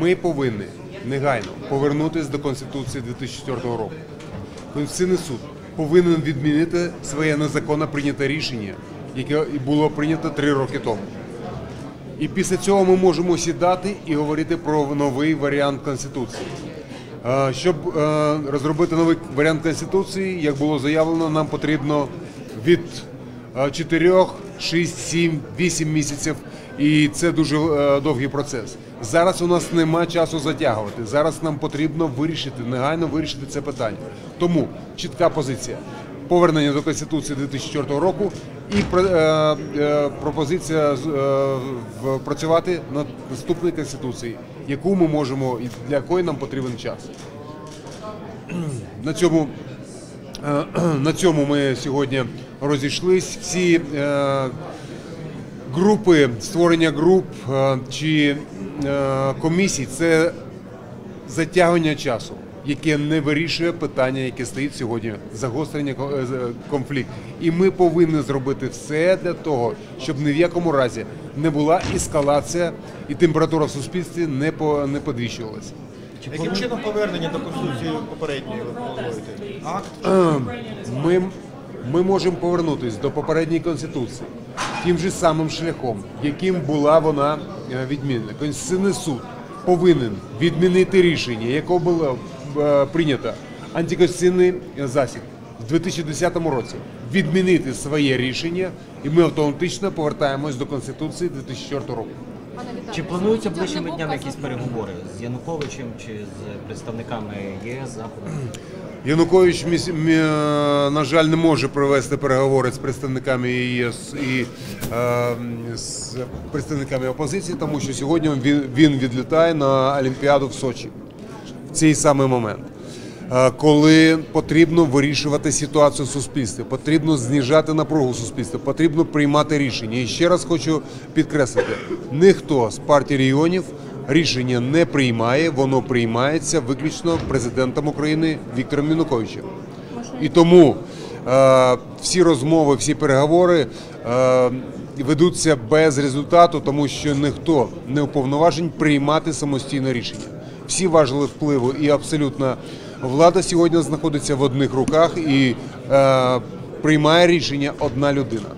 Ми повинні негайно повернутися до Конституції 2004 року. Конституційний суд повинен відмінити своє незаконно прийняте рішення, яке було прийнято три роки тому. І після цього ми можемо сідати і говорити про новий варіант Конституції. Е, Щоб е, розробити новий варіант Конституції, як було заявлено, нам потрібно від 4, 6, 7, 8 місяців, і це дуже е, довгий процес. Зараз у нас немає часу затягувати. Зараз нам потрібно вирішити, негайно вирішити це питання. Тому чітка позиція. Повернення до Конституції 2004 року і е, е, пропозиція е, працювати над наступною конституцією, яку ми можемо і для якої нам потрібен час. На цьому, на цьому ми сьогодні розійшлись. Всі групи, створення груп е, чи е, комісій це затягування часу, яке не вирішує питання, яке стоїть сьогодні, загострення е, конфлікту. І ми повинні зробити все для того, щоб ні в якому разі не була ескалація і температура в суспільстві не по не підвищувалася. Яким чином повернення до Конституції попередньої ви плануєте? Акт? Ми, ми можемо повернутися до попередньої конституції тим же самим шляхом, яким була вона е, відмінена. Конституційний суд повинен відмінити рішення, яке було е, прийнято антиконституційний засіб в 2010 році, відмінити своє рішення, і ми автоматично повертаємось до конституції 2004 року. Чи плануються ближчими днями якісь переговори з Януковичем чи з представниками ЄС Заходу? Янукович, е, на жаль, не може провести переговори з представниками ЄС і е, з представниками опозиції, тому що сьогодні він відлітає на Олімпіаду в Сочі в цей самий момент. Е, Коли потрібно вирішувати ситуацію в суспільстві, потрібно знижати напругу в суспільстві, потрібно приймати рішення. І ще раз хочу підкреслити: ніхто з партії регіонів рішення не приймає, воно приймається виключно президентом України Віктором Януковичем. І тому е, всі розмови, всі переговори е, ведуться без результату, тому що ніхто не уповноважень приймати самостійне рішення. Всі важили впливу і абсолютно влада сьогодні знаходиться в одних руках і е, приймає рішення одна людина.